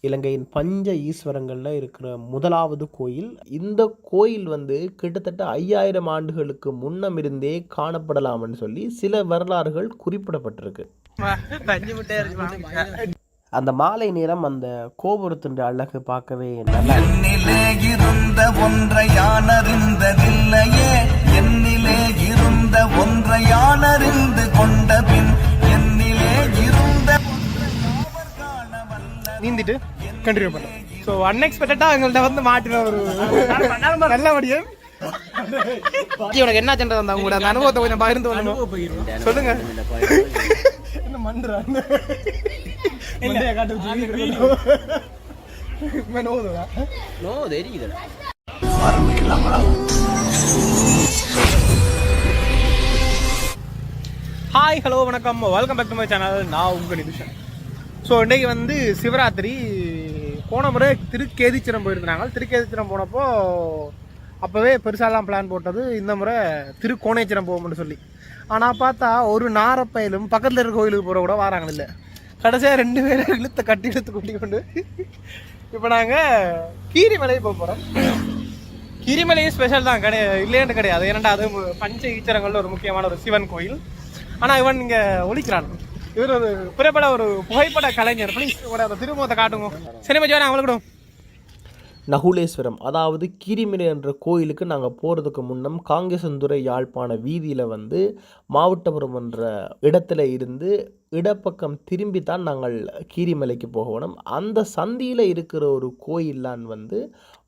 இலங்கையின் பஞ்ச ஈஸ்வரங்களில் இருக்கிற முதலாவது கோயில். இந்த கோயில் வந்து கிட்டத்தட்ட ஐயாயிரம் ஆண்டுகளுக்கு முன்னம் இருந்தே காணப்படலாம்னு சொல்லி சில வரலாறுகள் குறிப்பிடப்பட்டிருக்கு. அந்த மாலை நேரம் அந்த கோபுரத்தின் அழகு பார்க்கவே நல்லா நீந்திட்டு கண்டினியூ பண்ணோம் ஸோ அன்எக்ஸ்பெக்டடாக எங்கள்கிட்ட வந்து மாட்டின ஒரு நல்லபடியா உனக்கு என்ன சென்றது அந்த உங்களோட அந்த அனுபவத்தை கொஞ்சம் பகிர்ந்து வரணும் சொல்லுங்க. என்ன நோதுவா நோ தெரியுது ஹாய் ஹலோ வணக்கம். Welcome back to my channel நான் உங்கள் நிதிஷன் ஸோ இன்றைக்கி வந்து சிவராத்திரி. போன முறை திருக்கேதிச்சிரம் போயிருந்தாங்க. திருக்கேதிச்சிரம் போனப்போ அப்போவே பெருசாலாம் பிளான் போட்டது இந்த முறை திருக்கோணேச்சிரம் போகும்னு சொல்லி. ஆனால் பார்த்தா ஒரு நாரப்பயிலும் பக்கத்தில் இருக்க கோயிலுக்கு போகிற கூட வராங்க இல்லை. கடைசியாக ரெண்டு பேரும் இழுத்த கட்டி இழுத்து கூட்டி கொண்டு இப்போ நாங்கள் கீரிமலை போக போகிறோம் கிரிமலையும் ஸ்பெஷல் தான். கிடையாது இல்லைன்னு கிடையாது. ஏன்னா அது பஞ்ச ஈச்சரங்கள்ல ஒரு முக்கியமான ஒரு சிவன் கோயில். ஆனால் இவன் இங்கே ஒழிக்கிறான். இவர் ஒரு புறப்பட ஒரு புகைப்பட கலைஞர். ப்ளீஸ் ஒரு திருமுகத்தை காட்டுங்க. சினிமா ஜோனா அவங்களுக்கு நகுலேஸ்வரம் அதாவது கிரிமிரை என்ற கோயிலுக்கு நாங்கள் போகிறதுக்கு முன்னம் காங்கேசந்துறை யாழ்ப்பாண வீதியில் வந்து மாவட்டபுரம் என்ற இடத்துல இருந்து இடப்பக்கம் திரும்பித்தான் நாங்கள் கீரிமலைக்கு போகணும் அந்த சந்தியில் இருக்கிற ஒரு கோயில்லான் வந்து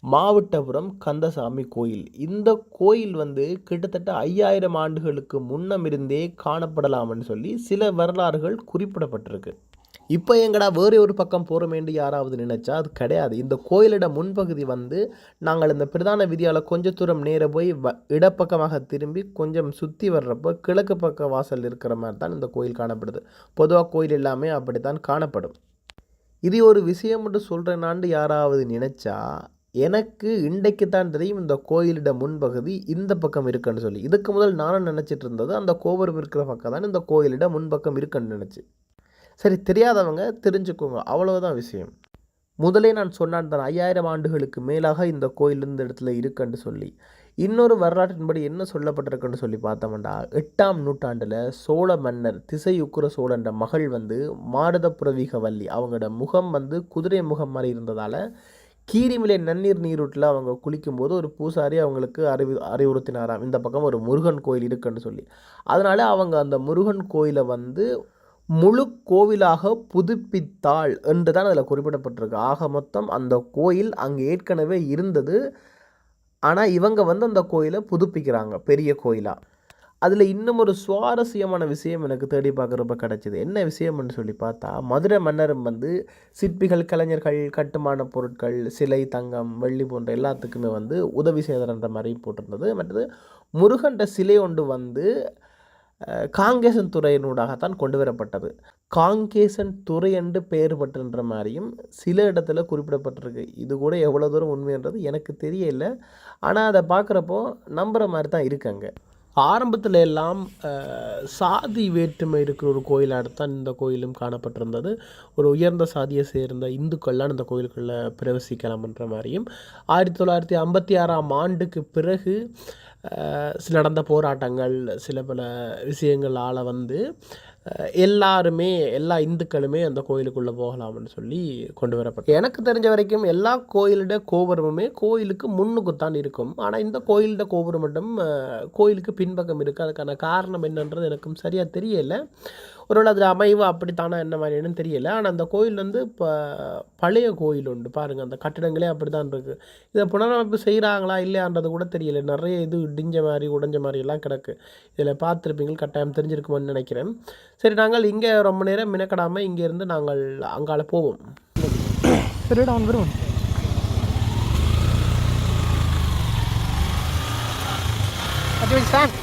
மாவட்டபுரம் கந்தசாமி கோயில். இந்த கோயில் வந்து கிட்டத்தட்ட ஐயாயிரம் ஆண்டுகளுக்கு முன்னம் இருந்தே காணப்படலாம்னு சொல்லி சில வரலாறுகள் குறிப்பிடப்பட்டிருக்கு. இப்போ எங்கடா வேறு ஒரு பக்கம் போகிறோமேண்டு யாராவது நினச்சா அது கிடையாது. இந்த கோயிலோட முன்பகுதி வந்து நாங்கள் இந்த பிரதான விதியால் கொஞ்ச தூரம் நேர போய் வ இடப்பக்கமாக திரும்பி கொஞ்சம் சுற்றி வர்றப்போ கிழக்கு பக்க வாசல் இருக்கிற மாதிரி தான் இந்த கோயில் காணப்படுது. பொதுவாக கோயில் எல்லாமே அப்படித்தான் காணப்படும். இது ஒரு விஷயம் மட்டும் சொல்கிறேனாண்டு யாராவது நினச்சா எனக்கு இன்றைக்கு தான் தெரியும் இந்த கோயிலிட முன்பகுதி இந்த பக்கம் இருக்குன்னு சொல்லி. இதுக்கு முதல் நானும் நினச்சிட்டு இருந்தது அந்த கோபுரம் இருக்கிற பக்கம் தான் இந்த கோயிலிட முன்பக்கம் இருக்குன்னு நினச்சி. சரி தெரியாதவங்க தெரிஞ்சுக்கோங்க. அவ்வளவுதான் விஷயம். முதலே நான் சொன்னான் தான் ஐயாயிரம் ஆண்டுகளுக்கு மேலாக இந்த கோயில் இந்த இடத்துல இருக்குன்னு சொல்லி. இன்னொரு வரலாற்றின்படி என்ன சொல்லப்பட்டிருக்குன்னு சொல்லி பார்த்தோம்டா எட்டாம் நூற்றாண்டில் சோழ மன்னர் திசையுக்குர சோழன்ற மகள் வந்து மாரதபுரவிகவல்லி அவங்களோட முகம் வந்து குதிரை முகம் மாதிரி இருந்ததால் கீரிமலை நன்னீர் நீரூட்டில் அவங்க குளிக்கும்போது ஒரு பூசாரி அவங்களுக்கு அறிவு அறிவுறுத்தினாராம். இந்த பக்கம் ஒரு முருகன் கோயில் இருக்குன்னு சொல்லி. அதனால் அவங்க அந்த முருகன் கோயிலை வந்து முழு கோவிலாக புதுப்பித்தாள் என்று தான் அதில் குறிப்பிடப்பட்டிருக்கு. ஆக மொத்தம் அந்த கோயில் அங்கே ஏற்கனவே இருந்தது. ஆனால் இவங்க வந்து அந்த கோயிலை புதுப்பிக்கிறாங்க பெரிய கோயிலாக அதில் இன்னும் ஒரு சுவாரஸ்யமான விஷயம் எனக்கு தேடி பார்க்குறப்ப கிடச்சிது. என்ன விஷயம்னு சொல்லி பார்த்தா மதுரை மன்னரும் வந்து சிற்பிகள் கலைஞர்கள் கட்டுமான பொருட்கள் சிலை தங்கம் வெள்ளி போன்ற எல்லாத்துக்குமே வந்து உதவி செய்தன்ற மாதிரி போட்டிருந்தது. மற்றது முருகன்ற சிலை ஒன்று வந்து காங்கேசன் துறையினூடாகத்தான் கொண்டு வரப்பட்டது காங்கேசன் துறை என்று பெயர் பட்டுன்ற மாதிரியும் சில இடத்துல குறிப்பிடப்பட்டிருக்கு. இது கூட எவ்வளோ தூரம் உண்மைன்றது எனக்கு தெரியல. ஆனால் அதை பார்க்குறப்போ நம்புகிற மாதிரி தான் இருக்காங்க ஆரம்பத்தில் எல்லாம் சாதி வேற்றுமை இருக்கிற ஒரு கோயிலாக தான் இந்த கோயிலும் காணப்பட்டிருந்தது. ஒரு உயர்ந்த சாதியை சேர்ந்த இந்துக்கள்லாம் இந்த கோயிலுக்குள்ளே பிரவேசிக்கலாம்ன்ற மாதிரியும் ஆயிரத்தி தொள்ளாயிரத்தி ஐம்பத்தி ஆறாம் ஆண்டுக்கு பிறகு நடந்த போராட்டங்கள் சில பல விஷயங்களால் வந்து எல்லாருமே எல்லா இந்துக்களுமே அந்த கோயிலுக்குள்ளே போகலாம்னு சொல்லி கொண்டு வரப்பட்டு எனக்கு தெரிஞ்ச வரைக்கும் எல்லா கோயிலோட கோபுரமுமே கோயிலுக்கு முன்னுக்குத்தான் இருக்கும். ஆனால் இந்த கோயிலோட கோபுரம் மட்டும் கோயிலுக்கு பின்பக்கம் இருக்குது அதுக்கான காரணம் என்னன்றது எனக்கும் சரியாக தெரியலை. ஒருவேளை அது அமைவு அப்படித்தானா என்ன மாதிரின்னு தெரியல. ஆனால் அந்த கோயில் வந்து இப்போ பழைய கோயில் உண்டு. பாருங்கள் அந்த கட்டிடங்களே அப்படி தான் இருக்குது இதை புனரமைப்பு செய்கிறாங்களா இல்லையான்றது கூட தெரியல. நிறைய இது இடிஞ்ச மாதிரி உடைஞ்ச மாதிரி எல்லாம் கிடக்கு. இதில் பார்த்துருப்பீங்க கட்டாயம் தெரிஞ்சிருக்குமான்னு நினைக்கிறேன். சரி நாங்கள் இங்கே ரொம்ப நேரம் மினக்கடாமல் இங்கேருந்து நாங்கள் அங்கால போவோம். சரிடா அவன் வருவான் ஸ்டாண்ட்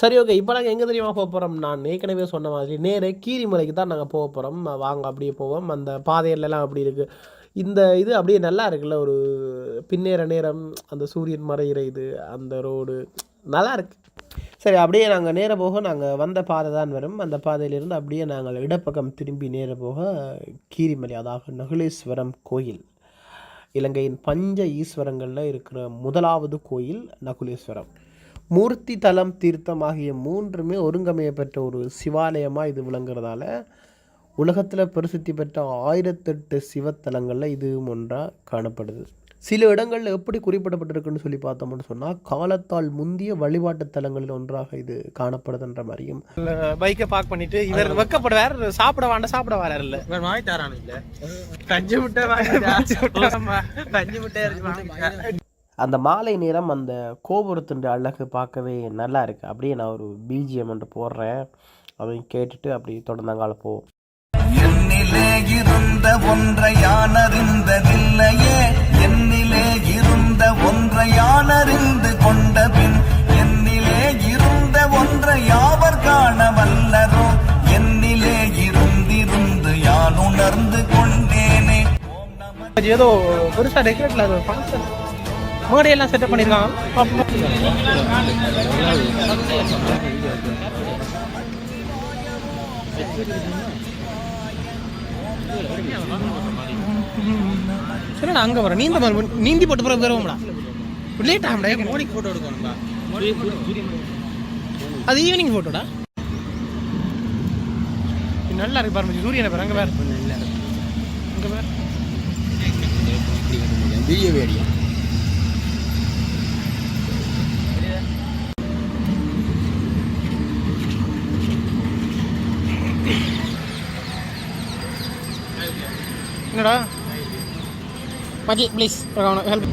சரி ஓகே இப்போ நாங்கள் எங்கே தெரியுமா போக போகிறோம் நான் ஏற்கனவே சொன்ன மாதிரி நேரே கீரிமலைக்கு தான் நாங்கள் போக போகிறோம் வாங்க அப்படியே போவோம். அந்த பாதையிலலாம் அப்படி இருக்குது இந்த இது அப்படியே நல்லா இருக்குல்ல ஒரு பின்னேற நேரம் அந்த சூரியன் மறையிற இது அந்த ரோடு நல்லா இருக்கு. சரி அப்படியே நாங்கள் நேர போக நாங்கள் வந்த பாதை தான் வரும். அந்த பாதையிலிருந்து அப்படியே நாங்கள் இடப்பக்கம் திரும்பி நேர போக கீரிமலை அதாவது நகுலேஸ்வரம் கோயில். இலங்கையின் பஞ்ச ஈஸ்வரங்களில் இருக்கிற முதலாவது கோயில் நகுலேஸ்வரம். மூர்த்தி தலம் தீர்த்தம் ஆகிய மூன்றுமே ஒருங்கமைய பெற்ற ஒரு சிவாலயமாக இது விளங்குறதால உலகத்தில் பிரசித்தி பெற்ற ஆயிரத்தெட்டு சிவத்தலங்களில் இதுவும் ஒன்றாக காணப்படுது. சில இடங்களில் எப்படி குறிப்பிடப்பட்டிருக்குன்னு சொல்லி பார்த்தோம்னு சொன்னால் காலத்தால் முந்திய வழிபாட்டு தலங்களில் ஒன்றாக இது காணப்படுதுன்ற மாதிரியும். பைக்கை பார்க் பண்ணிட்டு இவர் வெக்கப்படுவார் சாப்பிட வேண்டாம் சாப்பிட வராரு இல்ல. இவர் வாங்கி தரானு இல்ல. பஞ்சு முட்டை வாங்கி முட்டை. அந்த மாலை நேரம் அந்த கோபுரத்தின் அழகு பார்க்கவே நல்லா இருக்கு. அப்படியே நான் ஒரு பிஜிஎம் ஒன்று போடுறேன். அதையும் கேட்டுட்டு அப்படி தொடர்ந்தாங்கால போவோம். என்னிலே இருந்த ஒன்றை யான் அறிந்ததில்லையே என்னிலே இருந்த ஒன்றை யான் அறிந்து கொண்ட பின் என்னிலே இருந்த ஒன்றை யாவர் காண வல்லரோ என்னிலே இருந்திருந்து யான் உணர்ந்து கொண்டேனே. ஏதோ பெருசா டெக்கரேட்ல அது ஃபங்க்ஷன் மேடை எல்லாம் செட்டப் பண்ணிருக்காங்க. சரிடா அங்க வர? நீந்த மாதிரி நீந்தி போட்டு போற தருவோம்டா லேட் ஆகும்டா மோடிக்கு போட்டோ எடுக்கணும்பா. அது ஈவினிங் போட்டோடா நல்லா இருக்கு பாருங்க சூரியனை பாரு அங்க பாரு. அங்க பாரு. வீடியோ வேடியா? என்னடா மதி ப்ளீஸ் ஹெல்ப்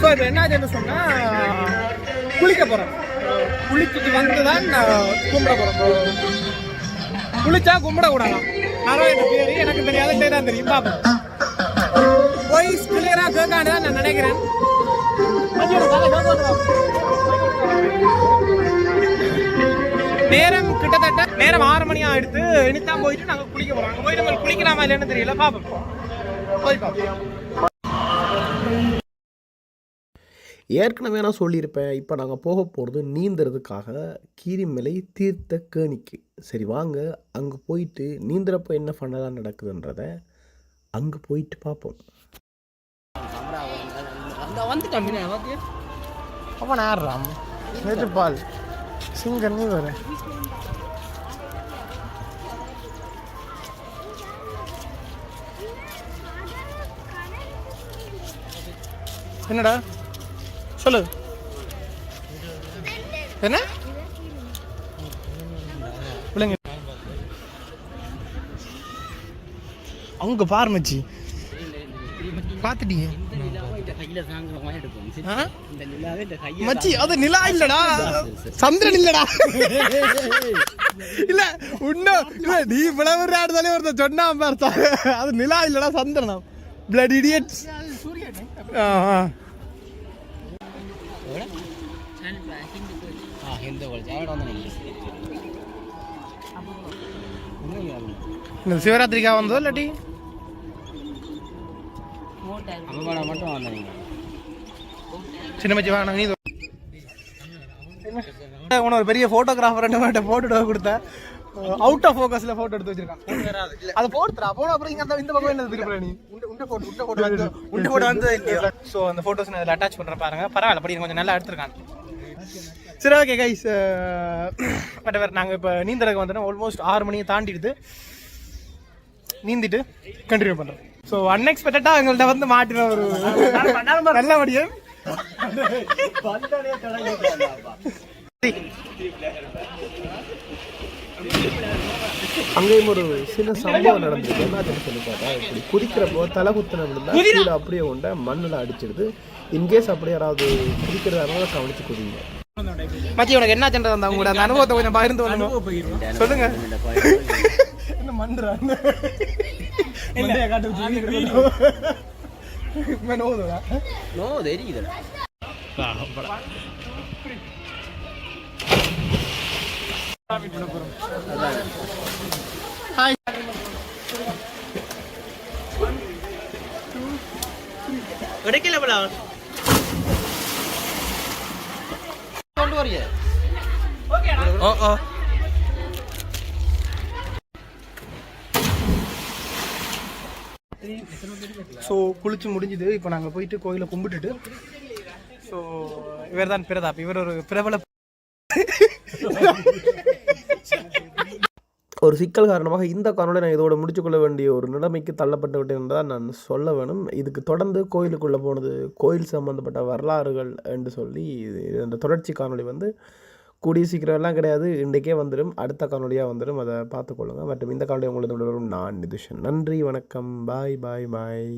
ஸோ இப்போ என்ன ஆச்சுன்னு சொன்னால் குளிக்க போகிறேன் குளிச்சுட்டு வந்து தான் நான் கும்பிட போகிறேன் குளிச்சா கும்பிடக்கூடாதாம் நாராயண பேர்? எனக்கு தெரியாத தான் தெரியும். பாப்போம். போய் கிளியராக கேட்கான்னு தான் நான் நினைக்கிறேன். நேரம் கிட்டத்தட்ட நேரம் ஆறு மணி ஆயிடுத்து இனித்தான் போயிட்டு நாங்கள் குளிக்க போகிறோம் அங்கே போய் நம்ம குளிக்கலாமா இல்லைன்னு தெரியல. பார்ப்போம் போய் பார்ப்போம் ஏற்கனவே நான் சொல்லியிருப்பேன் இப்போ நாங்கள் போக போகிறது நீந்துறதுக்காக கீரிமலை தீர்த்த கேணிக்கு. சரி வாங்க. அங்கே போயிட்டு நீந்துறப்போ என்ன பண்ணலாம் நடக்குதுன்றத அங்கே போயிட்டு பார்ப்போம் அவன் ஆடுறான் பால். சிங்கர் நீ வர. என்னடா? சொல்லு. என்ன? பிள்ளைங்க அங்க பாரு மச்சி. பாத்துட்டீங்க. ஆ? மச்சி அது நிலா இல்லடா. சந்திரன் இல்லடா. இல்ல உன்ன இல்ல நீ விளம்பரம் ஆடுதாலே ஒருத்தர் சொன்னா பார்த்தா அது நிலா இல்லடா சந்திரனா. பிளட் இடியட்ஸ் இந்த சிவராத்திரிக்கா வந்ததோ இல்லாட்டி? மட்டும் வந்தீங்க சின்ன மச்சி வாங்க நீ உன ஒரு பெரிய போட்டோகிராஃபர் ரெண்டு போட்டோ கொடுத்தேன் அவுட் ஆஃப் ஃபோக்கஸ்ல போட்டோ எடுத்து வச்சிருக்கான். அது போடுறா போன அப்புறம் இங்க அந்த இந்த பக்கம் என்ன இருக்கு நீ? உண்ட உண்ட உண்ட போட்டோ வந்து உண்ட போட்டோ வந்து சோ அந்த போட்டோஸ் நான் அட்டாச் பண்றேன் பாருங்க. பரவாயில்ல படி கொஞ்சம் நல்லா எடுத்திருக்காங்க சரி ஓகே கைஸ் பட் நாங்கள் இப்போ நீந்தறதுக்கு வந்துட்டோம் ஆல்மோஸ்ட் ஆறு மணியை தாண்டிடுது. நீந்திட்டு கண்டினியூ பண்ணுறோம் ஸோ அன்எக்ஸ்பெக்டடாக எங்கள்கிட்ட வந்து மாட்டின ஒரு நல்லபடியும் அங்கேயும் ஒரு சின்ன சம்பவம் நடந்திருக்கு என்னாச்சுன்னு சொல்லி பார்த்தா இப்படி குதிக்கிறப்போ தலை குத்தனை விழுந்தா கீழே அப்படியே உண்ட மண்ணில் அடிச்சிடுது. இன்கேஸ் அப்படியே யாராவது குதிக்கிறதா இருந்தால் கவனிச்சு குதிங்க. மச்சி உனக்கு என்ன சண்டை வந்தா உங்களோட அந்த அனுபவத்தை கொஞ்சம் பகிர்ந்து வரணும் சொல்லுங்க. என்ன மண்டுறா இல்லையா காட்டு நோதுடா நோ தெரியுது கிடைக்கல படா கொண்டு ஓ ஸோ குளிச்சு முடிஞ்சுது. இப்போ நாங்கள் போயிட்டு கோயிலை கும்பிட்டுட்டு ஸோ இவர் தான் பிரதாப். இவர் ஒரு பிரபல ஒரு சிக்கல் காரணமாக இந்த காணொலி நான் இதோட முடிச்சுக்கொள்ள வேண்டிய ஒரு நிலைமைக்கு தள்ளப்பட்டு விட்டேன் நான் சொல்ல வேணும். இதுக்கு தொடர்ந்து கோயிலுக்குள்ளே போனது கோயில் சம்பந்தப்பட்ட வரலாறுகள் என்று சொல்லி இந்த தொடர்ச்சி காணொளி வந்து கூடிய சீக்கிரம் எல்லாம் கிடையாது. இன்றைக்கே வந்துடும் அடுத்த காணொலியாக வந்துடும் அதை பார்த்துக்கொள்ளுங்க. மற்றும் இந்த காணொலி உங்களுக்கு நான் நிதிஷன் நன்றி வணக்கம். பாய் பாய் பாய்.